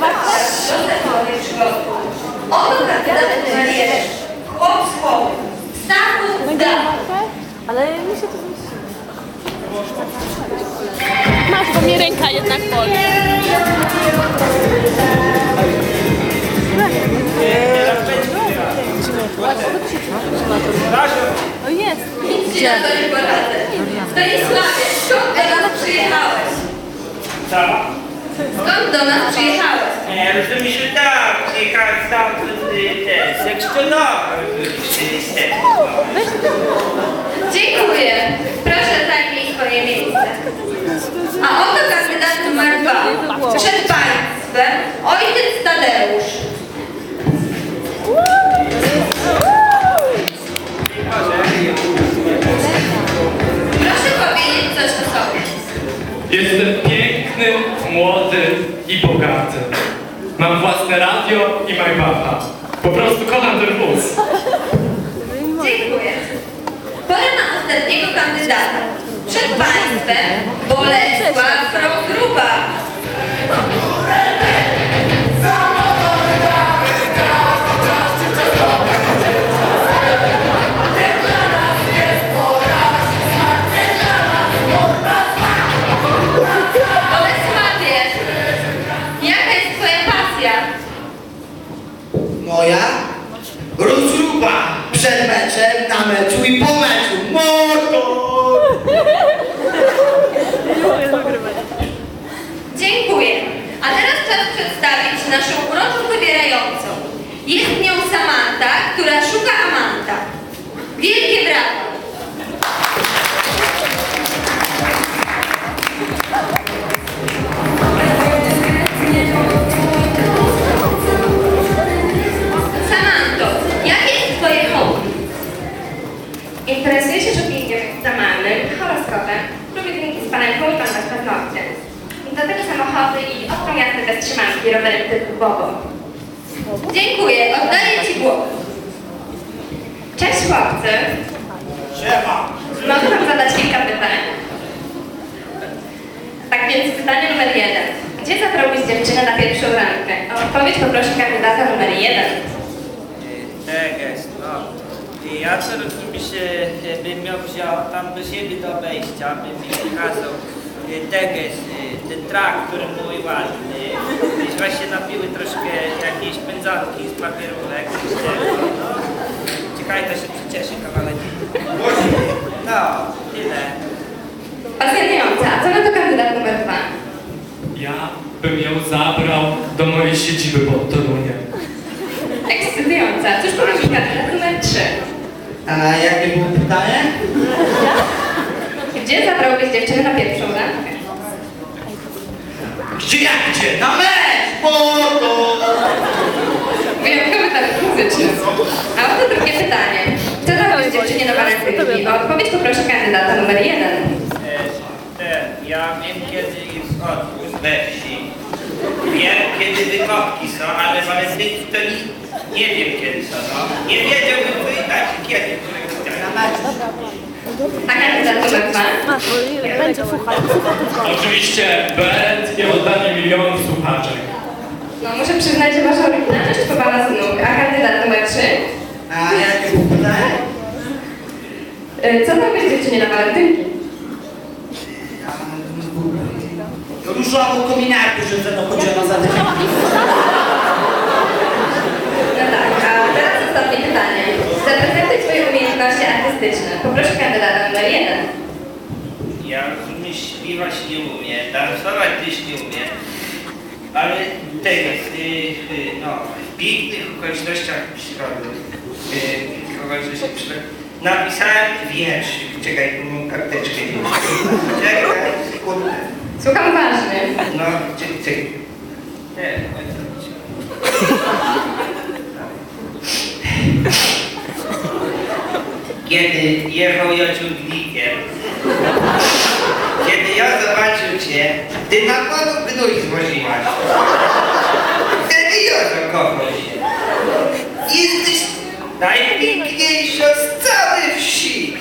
Dostępowie przygodu. Oto kandydat jeden. Chłop słowy. Stachu da. Ale mi się to zmieści. Masz, bo mnie ręka jednak boli. O jest. Nic ci na to nie poradzę. Stanisławie, skąd nas przyjechałeś? Co? Skąd do nas przyjechałeś? Nie, rozumiem, że tak, przyjechałem stamtąd, y, te, sekstonowa, Dziękuję. Proszę zajmij swoje miejsce. A oto młody i bogaty. Mam własne radio i Maybacha. Po prostu kocham ten wóz. Dziękuję. Pora na ostatniego kandydata. Przed Państwem Bolesław. Samochody i ostro jazdy bez trzymanki, rowerem typu Bobo. Dziękuję, oddaję Ci głos. Cześć chłopcy! Siema! Mogę wam zadać kilka pytań? Tak więc pytanie numer jeden. Gdzie zabrałbyś dziewczynę na pierwszą randkę? O odpowiedź poproszę kandydata numer jeden. Tak jest, no. Ja co rozumiesz, bym miał wziął tam do siebie do wejścia, bym mi pokazał e, teges, e, ten trak, który mój ładny. Gdzieś właśnie napiły troszkę jakiejś pędzanki z papierówek. No. Czekaj, to się przecieszy kawałek. No, tyle. Pasjonująca. A co na to kandydat numer dwa? Ja bym ją zabrał do mojej siedziby pod Toruniem. Ekscytująca. Cóż powie kandydat numer trzy? A jakie było pytanie? Gdzie zabrałbyś dziewczynę na pierwszą randkę? Gdzie jak gdzie? Na mecz! Motor! Wyjątkowy talent muzyczny. A oto drugie pytanie. Kto dałbyś dziewczynie na walentynki? O odpowiedź poproszę kandydata numer jeden. Ten, ja wiem kiedy jest odpust we wsi. Wiem kiedy wykopki są, ale walentynki to nie, nie wiem kiedy są. No. Nie wiedziałbym wydać kiedy, którego dnia. A kandydat numer dwa? Masz, bo będzie to. Oczywiście bez i oddanie milionów słuchaczek. No muszę przyznać, że wasza oryginalność powala z nóg. A kandydat numer trzy? A jakie było pytanie? Co dałbyś dziewczynie na walentynki? Różową kominarkę, że mną chodziła na zadanie. No tak, a teraz ostatnie pytanie. Zaprezentuj swoje umiejętności artystyczne. Poproszę kandydata numer jeden. Ja rozumiem, śpiewać nie umiem, dansować też nie umiem, ale tego, y, y, no, w pięknych okolicznościach przyrody, y, okolicznościach przyrody, napisałem wierszyk, czekaj, mam karteczkę, czekaj, sekundę, Słucham uważnie. no, czekaj, czekaj, nie. Kiedy jechał ja ciągnikiem, kiedy ja zobaczył cię, ty na panu gnój zwoziłaś. Wtedy ja zakochał się. Jesteś najpiękniejsza z całej wsi.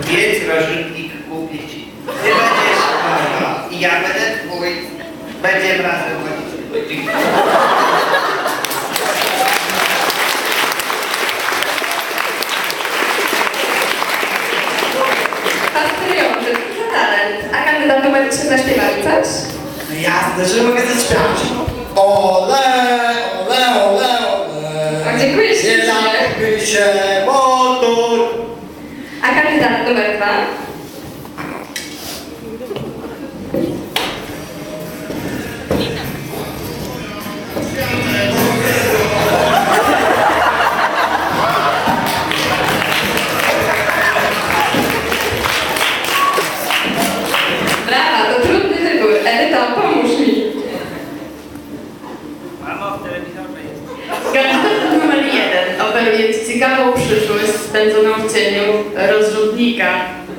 Więc rozrzutnik kupię ci. Ty będziesz moja i ja będę twój. Będziemy razem chodzić. Fascynujący, to talent. A kandydat numer 3 zaśpiewa mi coś? No jasne, że mogę zaśpiewać. Ole, ole, ole, ole. O, dziękuję Nie ślicznie. zakupi się motor. A kandydat numer 2? Mamo, numer jeden oferuje Ci ciekawą przyszłość spędzoną w cieniu rozrzutnika.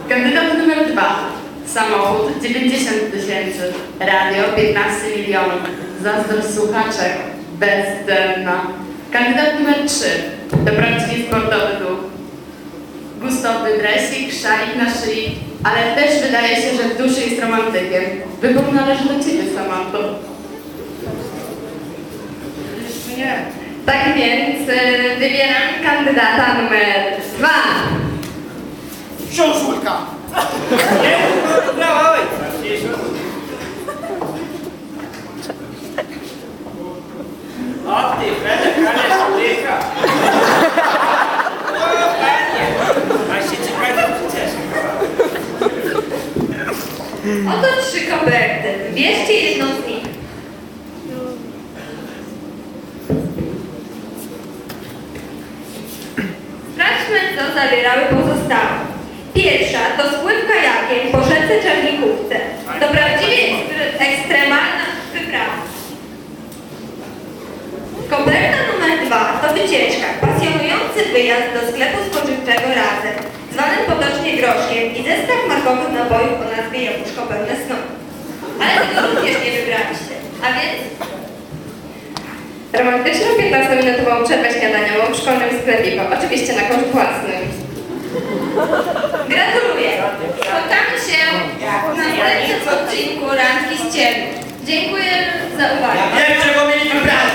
Kandydat numer dwa samochód 90 tysięcy, radio 15 milionów, zazdrość słuchaczek bezdenna. Kandydat numer trzy to prawdziwie sportowy duch. Gustowny dresik, szalik na szyi, ale też wydaje się, że w duszy jest romantykiem. Wybór należy do Ciebie, Samantho. Nie. Tak więc y, wybieram kandydata numer dwa. Książulka. Nie, no, brała ojca. O ty, Fredek, ale człowieka. O, panie. A się czekaj, to przecież. Oto trzy koperty. Wybierzcie Sprawdźmy, co zawierały pozostałe. Pierwsza to spływ kajakiem po rzece Czernikówce. To prawdziwie ekstr- ekstremalna wyprawa. Koperta numer dwa to wycieczka, pasjonujący wyjazd do sklepu spożywczego razem, zwanym potocznie groszkiem i zestaw markowych nabojów o nazwie Jabłuszko pełne snu. Ale tego również nie wybraliście. A więc Romantyczną 15-minutową przerwę śniadaniową w szkolnym sklepiku, oczywiście na koszt własny. gratuluję. Spotkamy się w następnym odcinku Randki z Ciemnym. Dziękuję za uwagę. Wiem, czego mieli wybrać,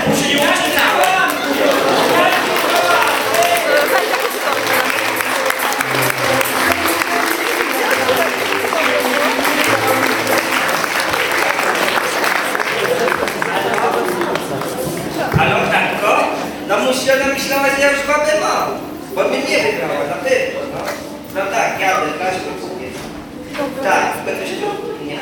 no musi ona myślała, że ja już babę mam. Bo mnie nie wygrała, na pewno. No, no tak, jadę, klaszkę sobie. Tak, będę się. Nie.